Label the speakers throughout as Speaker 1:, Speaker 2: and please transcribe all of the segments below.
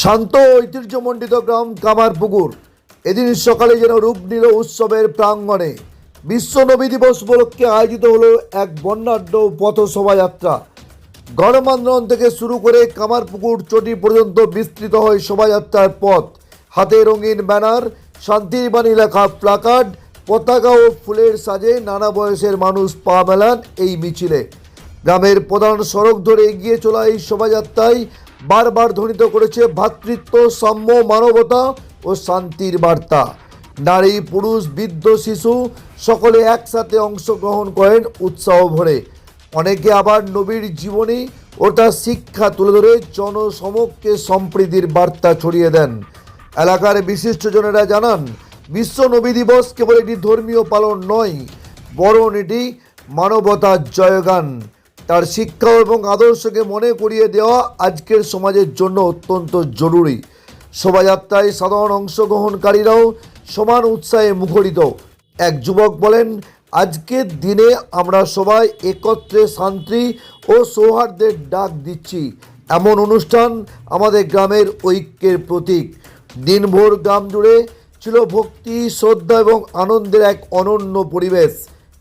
Speaker 1: শান্ত ঐতিহ্যমণ্ডিত গ্রাম কামারপুকুর। এদিন সকালে যেন রূপ নিল উৎসবের প্রাঙ্গণে। বিশ্ব নবী দিবস উপলক্ষে আয়োজিত হলো এক বর্ণাঢ্য পথ শোভাযাত্রা গণমান্দন থেকে শুরু করে কামারপুকুর চটি পর্যন্ত বিস্তৃত হয় শোভাযাত্রার পথ। হাতে রঙিন ব্যানার শান্তির বাণী লেখা প্লাকার্ড, পতাকা ও ফুলের সাজে নানা বয়সের মানুষ পা মেলান এই মিছিলে। গ্রামের প্রধান সড়ক ধরে এগিয়ে চলা এই শোভাযাত্রায় বারবার ধ্বনিত করেছে ভ্রাতৃত্ব সাম্য, মানবতা ও শান্তির বার্তা। নারী, পুরুষ, বৃদ্ধ, শিশু সকলে একসাথে অংশগ্রহণ করেন উৎসাহ ভরে। অনেকে আবার নবীর জীবনী ও তার শিক্ষা তুলে ধরে জনসমক্ষে সম্প্রীতির বার্তা ছড়িয়ে দেন। এলাকার বিশিষ্টজনেরা জানান, বিশ্ব নবী দিবস কেবল একটি ধর্মীয় পালন নয়, বরং এটি মানবতার জয়গান। তার শিক্ষা এবং আদর্শকে মনে করিয়ে দেওয়া আজকের সমাজের জন্য অত্যন্ত জরুরি। শোভাযাত্রায় সাধারণ অংশগ্রহণকারীরাও সমান উৎসাহে মুখরিত। এক যুবক বলেন, আজকের দিনে আমরা সবাই একত্রে শান্তি ও সৌহার্দ্যের ডাক দিচ্ছি। এমন অনুষ্ঠান আমাদের গ্রামের ঐক্যের প্রতীক। দিনভর গ্রাম জুড়ে ছিল ভক্তি, শ্রদ্ধা এবং আনন্দের এক অনন্য পরিবেশ।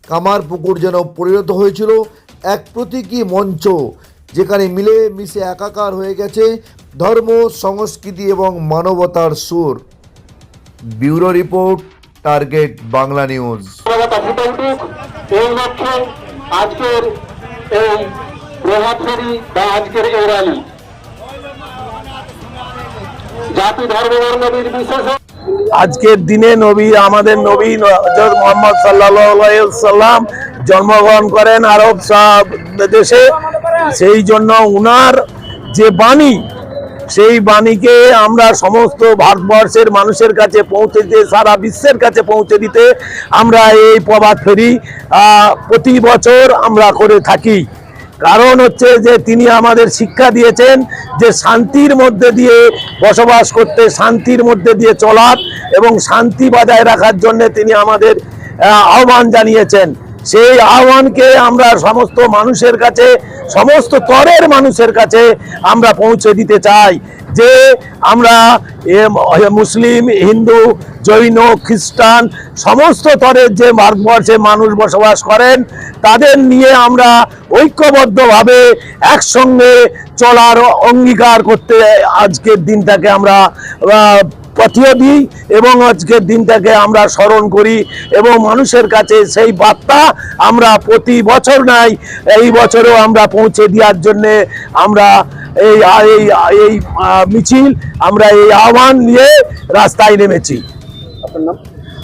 Speaker 1: কামার পুকুর যেন পরিণত হয়েছিল এক প্রতীকী মঞ্চ যেখানে মিলে মিশে একাকার হয়ে গেছে ধর্ম সংস্কৃতি এবং মানবতার সুর। Bureau report target Bangla news.
Speaker 2: আজকের এই প্রভাত ফেরি বা আজকের এই র্যালি জাতি ধর্ম বর্ণ নির্বিশেষে
Speaker 3: আজকের দিনে নবী আমাদের নবী হযরত মোহাম্মদ সাল্লাম জন্মগ্রহণ করেন আরব সব দেশে। সেই জন্য উনার যে বাণী, সেই বাণীকে আমরা সমস্ত ভারতবর্ষের মানুষের কাছে পৌঁছে দিতে, সারা বিশ্বের কাছে পৌঁছে দিতে আমরা এই প্রভাত ফেরি প্রতি বছর আমরা করে থাকি। কারণ হচ্ছে যে তিনি আমাদের শিক্ষা দিয়েছেন যে শান্তির মধ্যে দিয়ে বসবাস করতে, শান্তির মধ্যে দিয়ে চলার এবং শান্তি বজায় রাখার জন্য তিনি আমাদের আহ্বান জানিয়েছেন। সেই আহ্বানকে আমরা সমস্ত মানুষের কাছে, সমস্ত তরের মানুষের কাছে আমরা পৌঁছে দিতে চাই যে আমরা মুসলিম, হিন্দু, জৈন, খ্রিস্টান, সমস্ত স্তরের যে ভারতবর্ষে মানুষ বসবাস করেন, তাদের নিয়ে আমরা ঐক্যবদ্ধভাবে একসঙ্গে চলার অঙ্গীকার করতে আজকের দিনটাকে আমরা পথিয়ে দিই এবং আজকের দিনটাকে আমরা স্মরণ করি এবং মানুষের কাছে সেই বার্তা আমরা প্রতি বছর নাই। এই বছরেও আমরা পৌঁছে দেওয়ার জন্যে আমরা এই এই এই মিছিল আমরা এই আহ্বান নিয়ে রাস্তায় নেমেছি।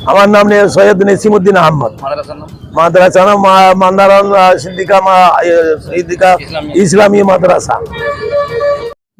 Speaker 3: আমার নাম নে- সৈয়দ নেসিমুদ্দিন আহমদ। মাদ্রাসা নাম? মা- মান্দারান সিদ্দিকা মা- সিদ্দিকা ইসলামী মাদ্রাসা।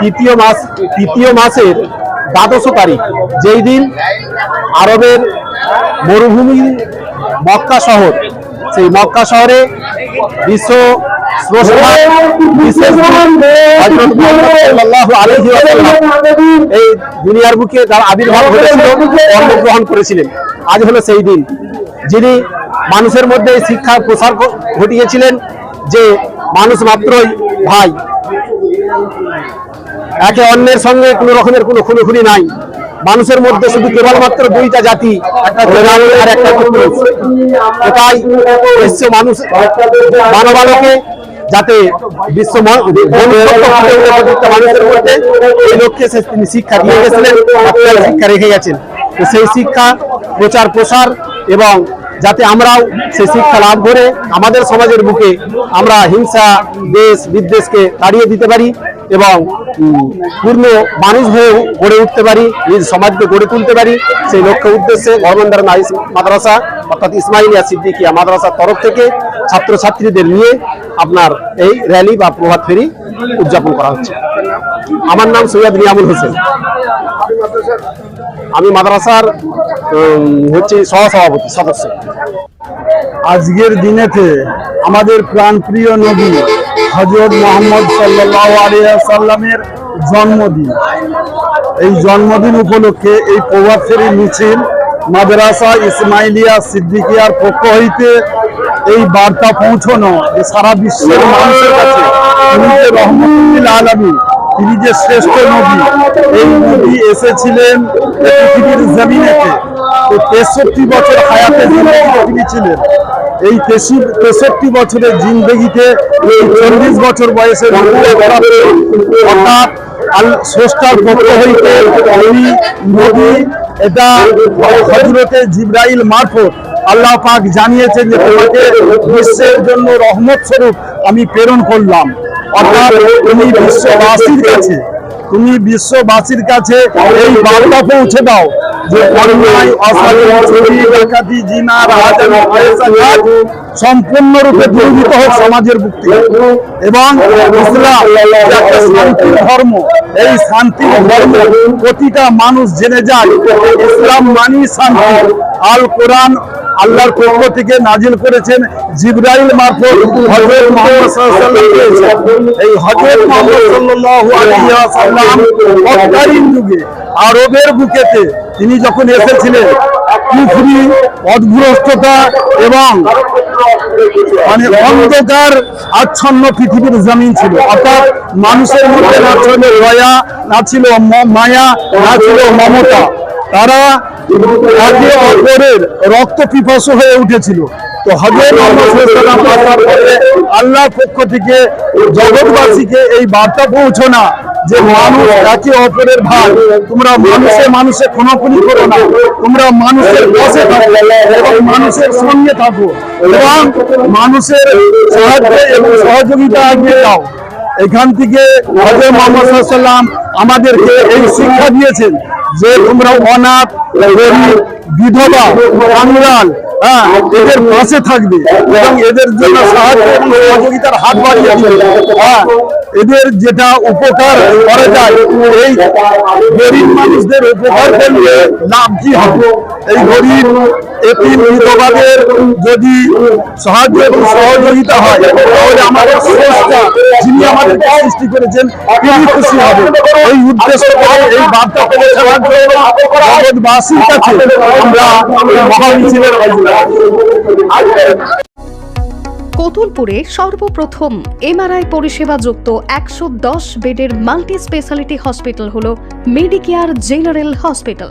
Speaker 4: তৃতীয় মাস, তৃতীয় মাসের দ্বাদশ তারিখ, যেই দিন আরবের মরুভূমি মক্কা শহর, সেই মক্কা শহরে বিশ্ব এই দুনিয়ার বুকে যার আবির্ভাব হয়েছিল, জন্মগ্রহণ করেছিলেন। আজ হলো সেই দিন। যিনি মানুষের মধ্যে শিক্ষার প্রসার ঘটিয়েছিলেন যে মানুষ মাত্রই ভাই। একে অন্যের সঙ্গে কোনো রকমের কোনো খুনোখুনি নাই। মানুষের মধ্যে শুধু কেবলমাত্র দুইটা জাতি, একটা যাতে তিনি শিক্ষা দিয়ে গেছিলেন শিক্ষা রেখে গেছেন। সেই শিক্ষা প্রচার প্রসার এবং যাতে আমরাও সেই শিক্ষা লাভ করে আমাদের সমাজের বুকে আমরা হিংসা, দেশ, বিদ্বেষকে তাড়িয়ে দিতে পারি এবং পূর্ণ মানুষ হয়ে গড়ে উঠতে পারি, নিজ সমাজকে গড়ে তুলতে পারি। সেই লক্ষ্য উদ্দেশ্যে গভর্নমেন্ট নাইস মাদ্রাসা, অর্থাৎ ইসমাইলিয়া সিদ্দিকিয়া মাদ্রাসার তরফ থেকে ছাত্রছাত্রীদের নিয়ে আপনার এই র্যালি বা প্রভাত ফেরি উদযাপন করা হচ্ছে। আমার নাম সৈয়দ নিয়ামুল হোসেন। আমি মাদ্রাসার হচ্ছে সহসভাপতি, সদস্য।
Speaker 5: আজকের দিনেতে আমাদের প্রাণপ্রিয় নবী হজরত মোহাম্মদ সাল্লাহ সাল্লামের জন্মদিন। এই জন্মদিন উপলক্ষে এই প্রভাত ফেরি মিছিল মাদ্রাসা ইসমাইলিয়া সিদ্দিকিয়ার পক্ষ হইতে এই বার্তা পৌঁছানো যে সারা বিশ্বের মানুষের কাছে আলমী তিনি যে শ্রেষ্ঠ নবী, এই নবী এসেছিলেন পৃথিবীর জমিনেতে। তো তেষট্টি বছর হায়াতে তিনি ছিলেন। এই তেষি- তেষট্টি বছরের জিন্দগিতে এই চল্লিশ বছর বয়সে অর্থাৎ স্রষ্টার পক্ষ হইতে নবী এটা হজরতে জিব্রাইল মারফত আল্লাহ পাক জানিয়েছেন যে তোমাকে বিশ্বের জন্য রহমত স্বরূপ আমি প্রেরণ করলাম। অর্থাৎ তুমি বিশ্ববাসীর কাছে, তুমি বিশ্ববাসীর কাছে এই বার্তা পৌঁছে দাও যে সম্পূর্ণরূপে দূরীভূত হোক সমাজের বুক। এবং শান্তির ধর্ম, এই শান্তির ধর্ম প্রতিটা মানুষ জেনে যায় ইসলাম মানি শান্তি আল কোরআন আল্লাহর পক্ষ থেকে নাজিল করেছেন জিব্রাইল মারফত আরবের বুকেতে তিনি যখন এসেছিলেন, কুফরি, অদ্ভুরষ্টতা এবং মানে অন্ধকার আচ্ছন্ন পৃথিবীর জমিন ছিল। অর্থাৎ মানুষের মধ্যে না ছিল দয়া, না ছিল মায়া, না ছিল মমতা। তারা রক্ত পিপাসু হয়ে উঠেছিল। তো হজরত পক্ষ থেকে জগৎবাসীকে এই বার্তা পৌঁছনা যে মানুষ একে অপরের ভাই তোমরা মানুষে মানুষে খুনাখুনি করো না। তোমরা মানুষের পাশে থাকো এবং মানুষের সঙ্গে থাকো। এবং মানুষের সাহায্য এবং সহযোগিতা এগিয়ে দাও এখান থেকে আমাদেরকে এই শিক্ষা দিয়েছেন যে তোমরা অনাথ বিধবা কাঙ্গাল হ্যাঁ এদের পাশে থাকবে এবং এদের জন্য সাহায্য এবং সহযোগিতার হাত বাড়িয়ে দিবে। হ্যাঁ এদের যেটা উপকার করা যায়, এই গরিব মানুষদের উপকার করলে লাভ কি হবে এই গরিব এতিম বিধবাদের যদি সাহায্য এবং সহযোগিতা হয়, তাহলে আমাদের স্রষ্টা যিনি আমাদেরকে সৃষ্টি করেছেন, তিনি খুশি হবে। এই উদ্দেশ্য এই বার্তা পৌঁছানোর জন্য জগৎবাসীর কাছে আমরা মহামিছিলের
Speaker 6: কতুলপুরে সর্বপ্রথম এমআরআই পরিষেবা যুক্ত একশো দশ বেডের মাল্টি স্পেশালিটি হসপিটাল হল মেডিকেয়ার জেনারেল হসপিটাল।